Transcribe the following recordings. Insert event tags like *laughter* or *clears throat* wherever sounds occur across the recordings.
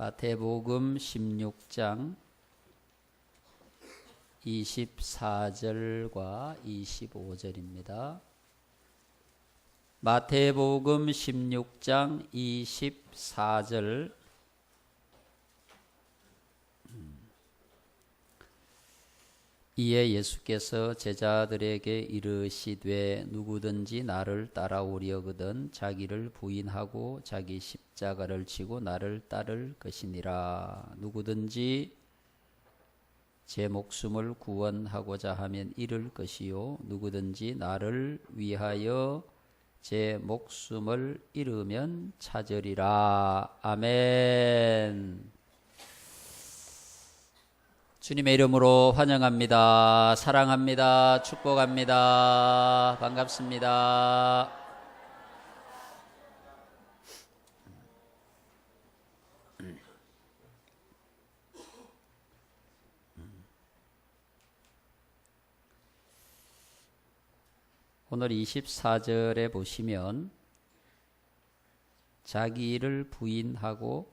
마태복음 16장 24절과 25절입니다. 마태복음 16장 24절 이에 예수께서 제자들에게 이르시되 누구든지 나를 따라오려거든 자기를 부인하고 자기 십자가를 지고 나를 따를 것이니라. 누구든지 제 목숨을 구원하고자 하면 잃을 것이요 누구든지 나를 위하여 제 목숨을 잃으면 찾으리라. 아멘 주님의 이름으로 환영합니다. 사랑합니다. 축복합니다. 반갑습니다. 오늘 24절에 보시면 자기를 부인하고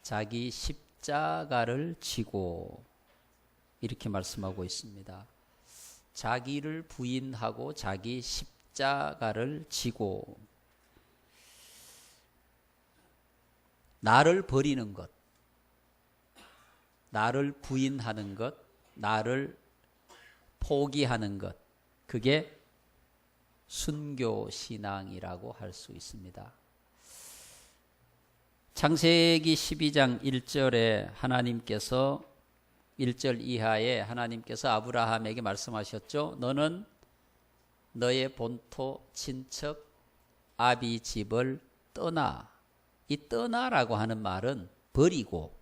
자기 십 자가를 지고 이렇게 말씀하고 있습니다. 자기를 부인하고 자기 십자가를 지고 나를 버리는 것, 나를 부인하는 것, 나를 포기하는 것, 그게 순교 신앙이라고 할 수 있습니다. 창세기 12장 1절에 하나님께서 1절 이하에 하나님께서 아브라함에게 말씀하셨죠. 너는 너의 본토 친척 아비 집을 떠나. 이 떠나라고 하는 말은 버리고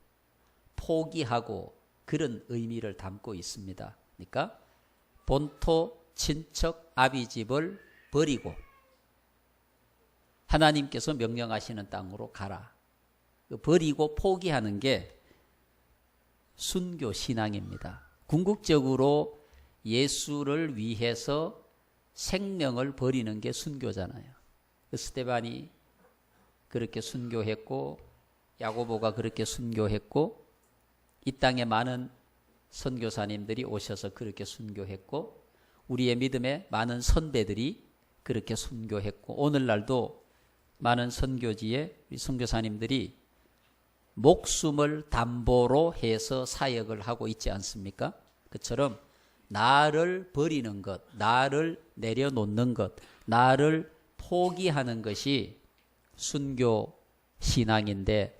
포기하고 그런 의미를 담고 있습니다. 그러니까 본토 친척 아비 집을 버리고 하나님께서 명령하시는 땅으로 가라. 그 버리고 포기하는 게 순교 신앙입니다. 궁극적으로 예수를 위해서 생명을 버리는 게 순교잖아요. 그 스테반이 그렇게 순교했고 야고보가 그렇게 순교했고 이 땅에 많은 선교사님들이 오셔서 그렇게 순교했고 우리의 믿음에 많은 선배들이 그렇게 순교했고 오늘날도 많은 선교지에 우리 선교사님들이 목숨을 담보로 해서 사역을 하고 있지 않습니까? 그처럼 나를 버리는 것, 나를 내려놓는 것, 나를 포기하는 것이 순교 신앙인데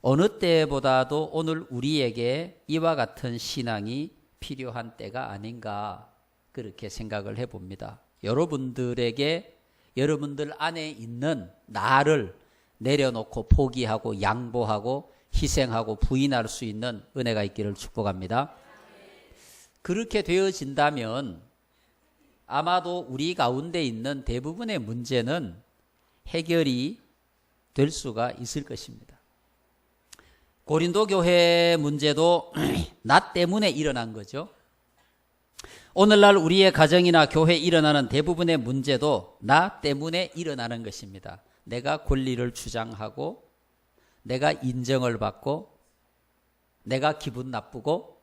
어느 때보다도 오늘 우리에게 이와 같은 신앙이 필요한 때가 아닌가 그렇게 생각을 해봅니다. 여러분들에게 여러분들 안에 있는 나를 내려놓고 포기하고 양보하고 희생하고 부인할 수 있는 은혜가 있기를 축복합니다. 그렇게 되어진다면 아마도 우리 가운데 있는 대부분의 문제는 해결이 될 수가 있을 것입니다. 고린도 교회 문제도 *clears throat* 나 때문에 일어난 거죠. 오늘날 우리의 가정이나 교회에 일어나는 대부분의 문제도 나 때문에 일어나는 것입니다. 내가 권리를 주장하고 내가 인정을 받고 내가 기분 나쁘고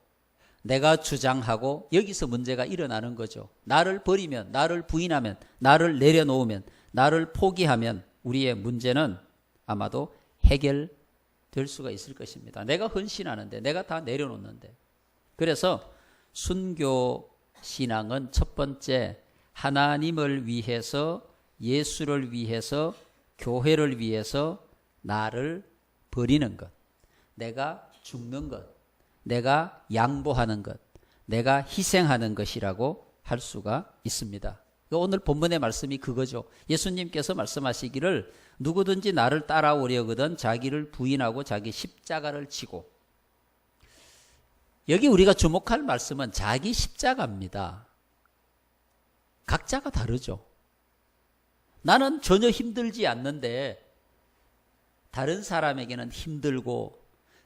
내가 주장하고 여기서 문제가 일어나는 거죠. 나를 버리면 나를 부인하면 나를 내려놓으면 나를 포기하면 우리의 문제는 아마도 해결될 수가 있을 것입니다. 내가 헌신하는데 내가 다 내려놓는데 그래서 순교 신앙은 첫 번째 하나님을 위해서 예수를 위해서 교회를 위해서 나를 버리는 것, 내가 죽는 것, 내가 양보하는 것, 내가 희생하는 것이라고 할 수가 있습니다. 오늘 본문의 말씀이 그거죠. 예수님께서 말씀하시기를 누구든지 나를 따라오려거든 자기를 부인하고 자기 십자가를 지고 여기 우리가 주목할 말씀은 자기 십자가입니다. 각자가 다르죠. 나는 전혀 힘들지 않는데 다른 사람에게는 힘들고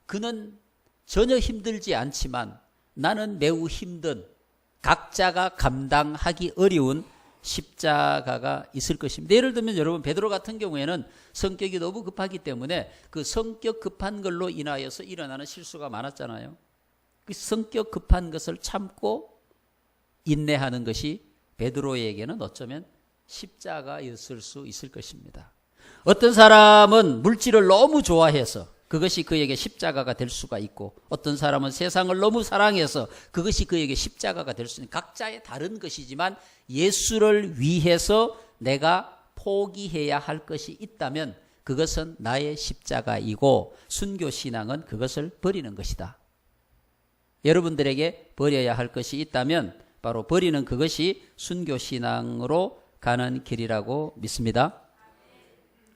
그는 전혀 힘들지 않지만 나는 매우 힘든 각자가 감당하기 어려운 십자가가 있을 것입니다. 예를 들면 여러분 베드로 같은 경우에는 성격이 너무 급하기 때문에 그 성격 급한 걸로 인하여서 일어나는 실수가 많았잖아요. 그 성격 급한 것을 참고 인내하는 것이 베드로에게는 어쩌면 십자가였을 수 있을 것입니다. 어떤 사람은 물질을 너무 좋아해서 그것이 그에게 십자가가 될 수가 있고 어떤 사람은 세상을 너무 사랑해서 그것이 그에게 십자가가 될 수 있는 각자의 다른 것이지만 예수를 위해서 내가 포기해야 할 것이 있다면 그것은 나의 십자가이고 순교 신앙은 그것을 버리는 것이다. 여러분들에게 버려야 할 것이 있다면 바로 버리는 그것이 순교 신앙으로 가는 길이라고 믿습니다.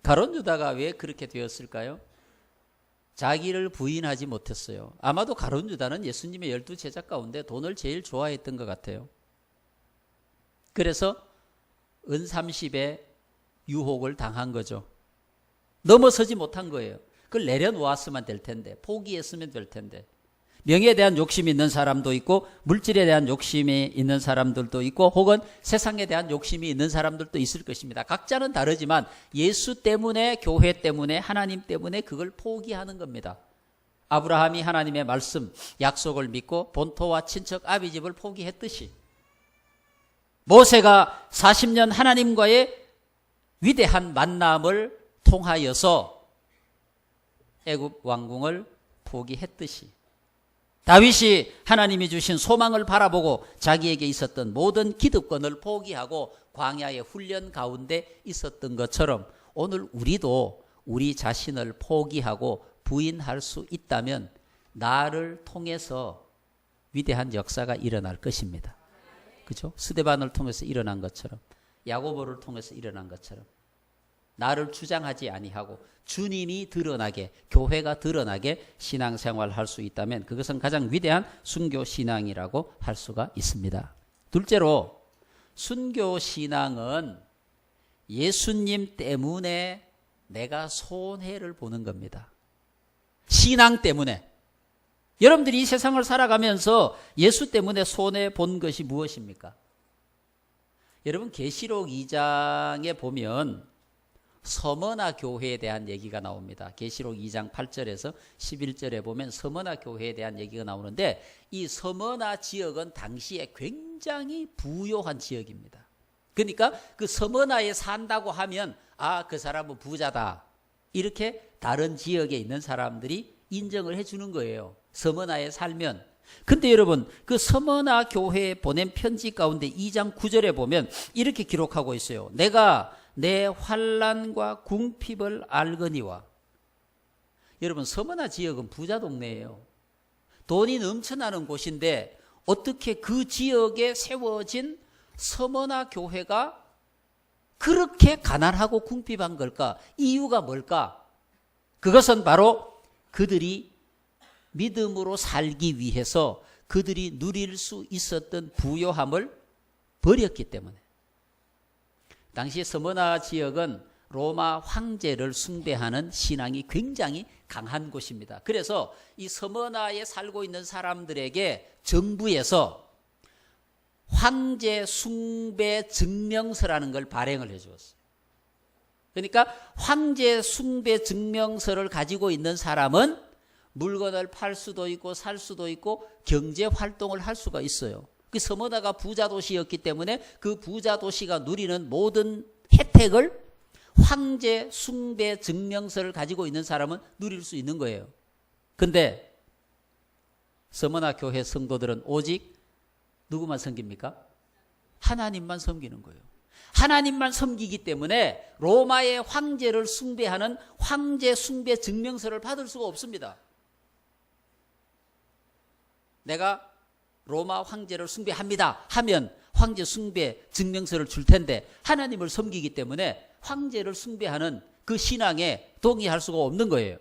가론 유다가 왜 그렇게 되었을까요? 자기를 부인하지 못했어요. 아마도 가론 유다는 예수님의 열두 제자 가운데 돈을 제일 좋아했던 것 같아요. 그래서 은 30에 유혹을 당한 거죠. 넘어서지 못한 거예요. 그걸 내려놓았으면 될 텐데, 포기했으면 될 텐데. 명예에 대한 욕심이 있는 사람도 있고 물질에 대한 욕심이 있는 사람들도 있고 혹은 세상에 대한 욕심이 있는 사람들도 있을 것입니다. 각자는 다르지만 예수 때문에 교회 때문에 하나님 때문에 그걸 포기하는 겁니다. 아브라함이 하나님의 말씀 약속을 믿고 본토와 친척 아비 집을 포기했듯이 모세가 40년 하나님과의 위대한 만남을 통하여서 애굽 왕궁을 포기했듯이 다윗이 하나님이 주신 소망을 바라보고 자기에게 있었던 모든 기득권을 포기하고 광야의 훈련 가운데 있었던 것처럼 오늘 우리도 우리 자신을 포기하고 부인할 수 있다면 나를 통해서 위대한 역사가 일어날 것입니다. 그죠? 스데반을 통해서 일어난 것처럼 야고보를 통해서 일어난 것처럼 나를 주장하지 아니하고 주님이 드러나게 교회가 드러나게 신앙생활 할 수 있다면 그것은 가장 위대한 순교 신앙이라고 할 수가 있습니다. 둘째로 순교 신앙은 예수님 때문에 내가 손해를 보는 겁니다. 신앙 때문에 여러분들이 이 세상을 살아가면서 예수 때문에 손해 본 것이 무엇입니까? 여러분 계시록 2장에 보면 서머나 교회에 대한 얘기가 나옵니다. 계시록 2장 8절에서 11절에 보면 서머나 교회에 대한 얘기가 나오는데 이 서머나 지역은 당시에 굉장히 부요한 지역입니다. 그러니까 그 서머나에 산다고 하면 아, 그 사람은 부자다. 이렇게 다른 지역에 있는 사람들이 인정을 해 주는 거예요. 서머나에 살면 근데 여러분 그 서머나 교회에 보낸 편지 가운데 2장 9절에 보면 이렇게 기록하고 있어요. 내가 내 환란과 궁핍을 알거니와 여러분 서머나 지역은 부자 동네예요. 돈이 넘쳐나는 곳인데 어떻게 그 지역에 세워진 서머나 교회가 그렇게 가난하고 궁핍한 걸까? 이유가 뭘까? 그것은 바로 그들이 믿음으로 살기 위해서 그들이 누릴 수 있었던 부요함을 버렸기 때문에. 당시 서머나 지역은 로마 황제를 숭배하는 신앙이 굉장히 강한 곳입니다. 그래서 이 서머나에 살고 있는 사람들에게 정부에서 황제 숭배 증명서라는 걸 발행을 해 주었어요. 그러니까 황제 숭배 증명서를 가지고 있는 사람은 물건을 팔 수도 있고 살 수도 있고 경제 활동을 할 수가 있어요. 그 서머나가 부자 도시였기 때문에 그 부자 도시가 누리는 모든 혜택을 황제 숭배 증명서를 가지고 있는 사람은 누릴 수 있는 거예요. 근데 서머나 교회 성도들은 오직 누구만 섬깁니까? 하나님만 섬기는 거예요. 하나님만 섬기기 때문에 로마의 황제를 숭배하는 황제 숭배 증명서를 받을 수가 없습니다. 내가 로마 황제를 숭배합니다 하면 황제 숭배 증명서를 줄 텐데 하나님을 섬기기 때문에 황제를 숭배하는 그 신앙에 동의할 수가 없는 거예요.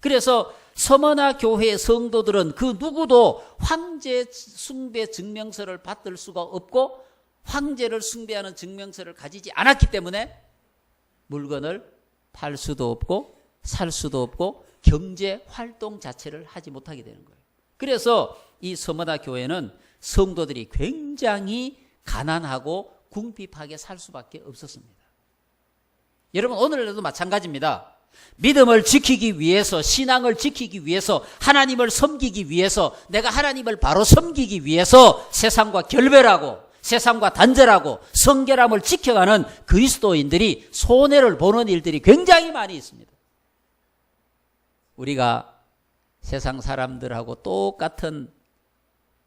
그래서 서머나 교회의 성도들은 그 누구도 황제 숭배 증명서를 받을 수가 없고 황제를 숭배하는 증명서를 가지지 않았기 때문에 물건을 팔 수도 없고 살 수도 없고 경제 활동 자체를 하지 못하게 되는 거예요. 그래서 이 서머나 교회는 성도들이 굉장히 가난하고 궁핍하게 살 수밖에 없었습니다. 여러분 오늘도 마찬가지입니다. 믿음을 지키기 위해서 신앙을 지키기 위해서 하나님을 섬기기 위해서 내가 하나님을 바로 섬기기 위해서 세상과 결별하고 세상과 단절하고 성결함을 지켜가는 그리스도인들이 손해를 보는 일들이 굉장히 많이 있습니다. 우리가 세상 사람들하고 똑같은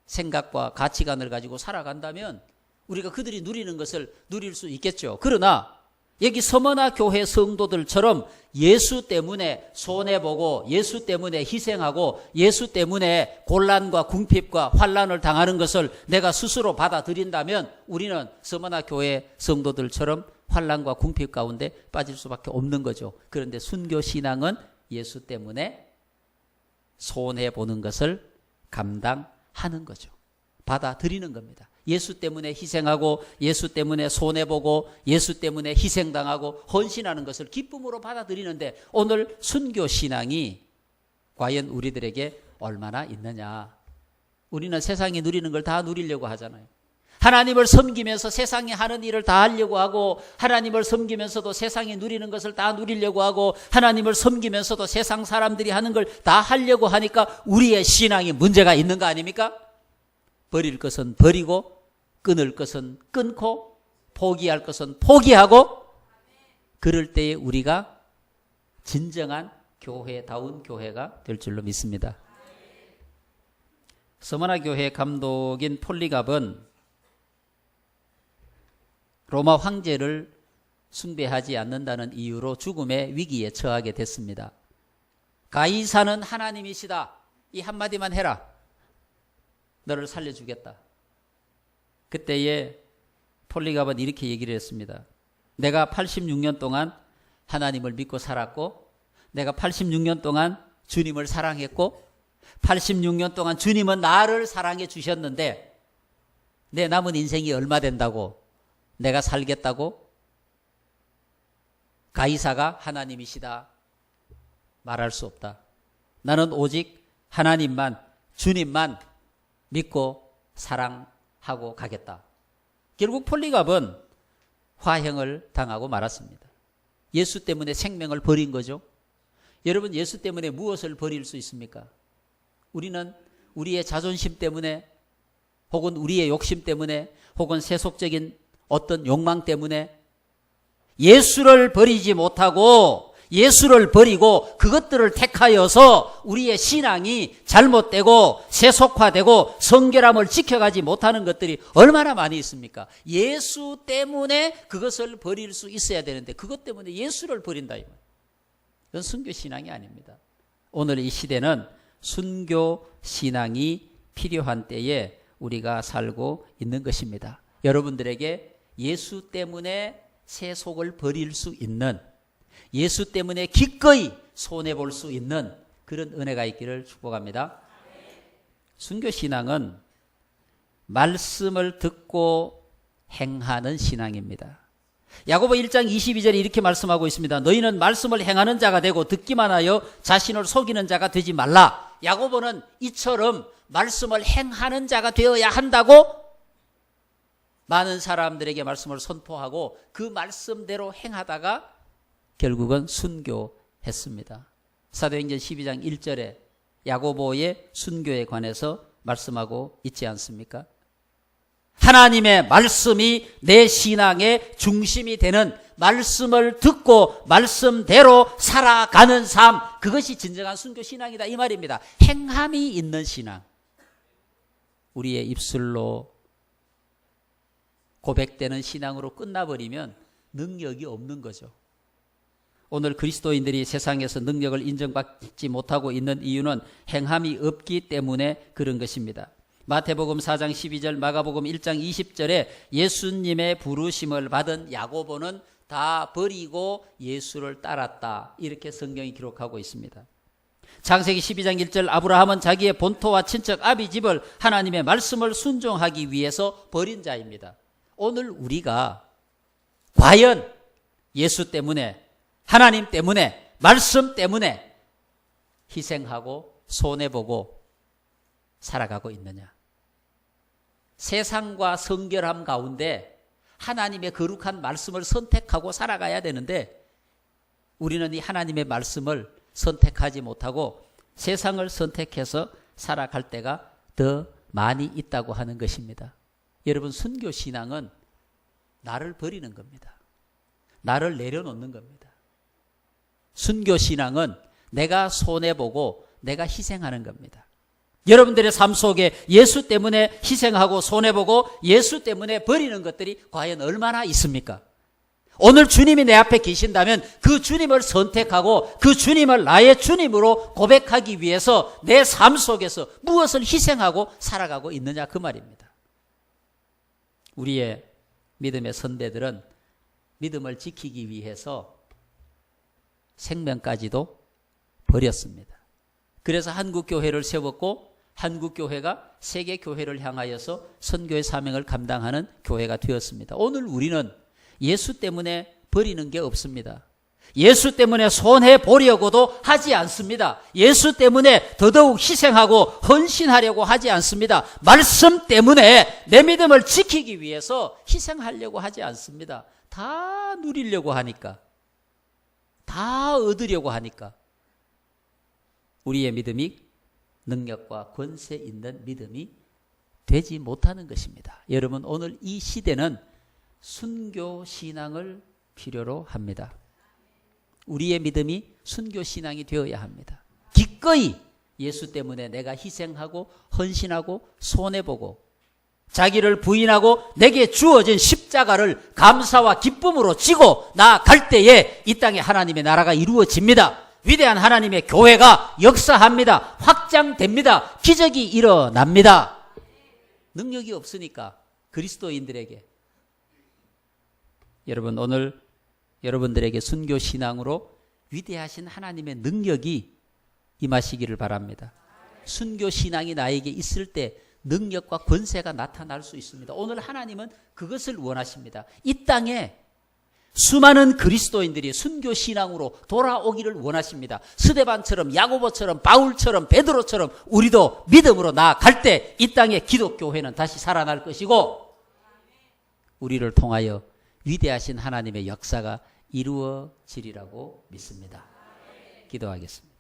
생각과 가치관을 가지고 살아간다면 우리가 그들이 누리는 것을 누릴 수 있겠죠. 그러나 여기 서머나 교회 성도들처럼 예수 때문에 손해보고 예수 때문에 희생하고 예수 때문에 곤란과 궁핍과 환란을 당하는 것을 내가 스스로 받아들인다면 우리는 서머나 교회 성도들처럼 환란과 궁핍 가운데 빠질 수밖에 없는 거죠. 그런데 순교 신앙은 예수 때문에 손해 보는 것을 감당 하는 거죠. 받아들이는 겁니다. 예수 때문에 희생하고 예수 때문에 손해 보고 예수 때문에 희생당하고 헌신하는 것을 기쁨으로 받아들이는데 오늘 순교 신앙이 과연 우리들에게 얼마나 있느냐? 우리는 세상이 누리는 걸 다 누리려고 하잖아요. 하나님을 섬기면서 세상에 하는 일을 다 하려고 하고 하나님을 섬기면서도 세상이 누리는 것을 다 누리려고 하고 하나님을 섬기면서도 세상 사람들이 하는 걸 다 하려고 하니까 우리의 신앙이 문제가 있는 거 아닙니까? 버릴 것은 버리고 끊을 것은 끊고 포기할 것은 포기하고 그럴 때에 우리가 진정한 교회다운 교회가 될 줄로 믿습니다. 서머나 교회 감독인 폴리갑은 로마 황제를 숭배하지 않는다는 이유로 죽음의 위기에 처하게 됐습니다. 가이사는 하나님이시다. 이 한마디만 해라. 너를 살려주겠다. 그때에 폴리갑은 이렇게 얘기를 했습니다. 내가 86년 동안 하나님을 믿고 살았고, 내가 86년 동안 주님을 사랑했고, 86년 동안 주님은 나를 사랑해 주셨는데, 내 남은 인생이 얼마 된다고, 내가 살겠다고, 가이사가 하나님이시다. 말할 수 없다. 나는 오직 하나님만, 주님만 믿고 사랑하고 가겠다. 결국 폴리갑은 화형을 당하고 말았습니다. 예수 때문에 생명을 버린 거죠. 여러분 예수 때문에 무엇을 버릴 수 있습니까? 우리는 우리의 자존심 때문에 혹은 우리의 욕심 때문에 혹은 세속적인 어떤 욕망 때문에 예수를 버리지 못하고 예수를 버리고 그것들을 택하여서 우리의 신앙이 잘못되고 세속화되고 성결함을 지켜가지 못하는 것들이 얼마나 많이 있습니까? 예수 때문에 그것을 버릴 수 있어야 되는데 그것 때문에 예수를 버린다. 이건 순교 신앙이 아닙니다. 오늘 이 시대는 순교 신앙이 필요한 때에 우리가 살고 있는 것입니다. 여러분들에게 예수 때문에 세속을 버릴 수 있는 예수 때문에 기꺼이 손해 볼 수 있는 그런 은혜가 있기를 축복합니다. 순교 신앙은 말씀을 듣고 행하는 신앙입니다. 야고보 1장 22절에 이렇게 말씀하고 있습니다. 너희는 말씀을 행하는 자가 되고 듣기만 하여 자신을 속이는 자가 되지 말라. 야고보는 이처럼 말씀을 행하는 자가 되어야 한다고 많은 사람들에게 말씀을 선포하고 그 말씀대로 행하다가 결국은 순교했습니다. 사도행전 12장 1절에 야고보의 순교에 관해서 말씀하고 있지 않습니까? 하나님의 말씀이 내 신앙의 중심이 되는 말씀을 듣고 말씀대로 살아가는 삶 그것이 진정한 순교 신앙이다 이 말입니다. 행함이 있는 신앙. 우리의 입술로 고백되는 신앙으로 끝나버리면 능력이 없는 거죠. 오늘 그리스도인들이 세상에서 능력을 인정받지 못하고 있는 이유는 행함이 없기 때문에 그런 것입니다. 마태복음 4장 12절, 마가복음 1장 20절에 예수님의 부르심을 받은 야고보는 다 버리고 예수를 따랐다. 이렇게 성경이 기록하고 있습니다. 창세기 12장 1절 아브라함은 자기의 본토와 친척 아비 집을 하나님의 말씀을 순종하기 위해서 버린 자입니다. 오늘 우리가 과연 예수 때문에 하나님 때문에 말씀 때문에 희생하고 손해보고 살아가고 있느냐? 세상과 성결함 가운데 하나님의 거룩한 말씀을 선택하고 살아가야 되는데 우리는 이 하나님의 말씀을 선택하지 못하고 세상을 선택해서 살아갈 때가 더 많이 있다고 하는 것입니다. 여러분, 순교 신앙은 나를 버리는 겁니다. 나를 내려놓는 겁니다. 순교 신앙은 내가 손해보고 내가 희생하는 겁니다. 여러분들의 삶 속에 예수 때문에 희생하고 손해보고 예수 때문에 버리는 것들이 과연 얼마나 있습니까? 오늘 주님이 내 앞에 계신다면 그 주님을 선택하고 그 주님을 나의 주님으로 고백하기 위해서 내 삶 속에서 무엇을 희생하고 살아가고 있느냐 그 말입니다. 우리의 믿음의 선배들은 믿음을 지키기 위해서 생명까지도 버렸습니다. 그래서 한국 교회를 세웠고 한국 교회가 세계 교회를 향하여서 선교의 사명을 감당하는 교회가 되었습니다. 오늘 우리는 예수 때문에 버리는 게 없습니다. 예수 때문에 손해 보려고도 하지 않습니다. 예수 때문에 더더욱 희생하고 헌신하려고 하지 않습니다. 말씀 때문에 내 믿음을 지키기 위해서 희생하려고 하지 않습니다. 다 누리려고 하니까. 다 얻으려고 하니까. 우리의 믿음이 능력과 권세 있는 믿음이 되지 못하는 것입니다. 여러분, 오늘 이 시대는 순교 신앙을 필요로 합니다. 우리의 믿음이 순교 신앙이 되어야 합니다. 기꺼이 예수 때문에 내가 희생하고 헌신하고 손해보고 자기를 부인하고 내게 주어진 십자가를 감사와 기쁨으로 지고 나갈 때에 이 땅에 하나님의 나라가 이루어집니다. 위대한 하나님의 교회가 역사합니다. 확장됩니다. 기적이 일어납니다. 능력이 없으니까 그리스도인들에게 여러분 오늘 여러분들에게 순교 신앙으로 위대하신 하나님의 능력이 임하시기를 바랍니다. 순교 신앙이 나에게 있을 때 능력과 권세가 나타날 수 있습니다. 오늘 하나님은 그것을 원하십니다. 이 땅에 수많은 그리스도인들이 순교 신앙으로 돌아오기를 원하십니다. 스데반처럼 야고보처럼 바울처럼 베드로처럼 우리도 믿음으로 나아갈 때 이 땅의 기독교회는 다시 살아날 것이고 우리를 통하여 위대하신 하나님의 역사가 이루어지리라고 믿습니다. 기도하겠습니다.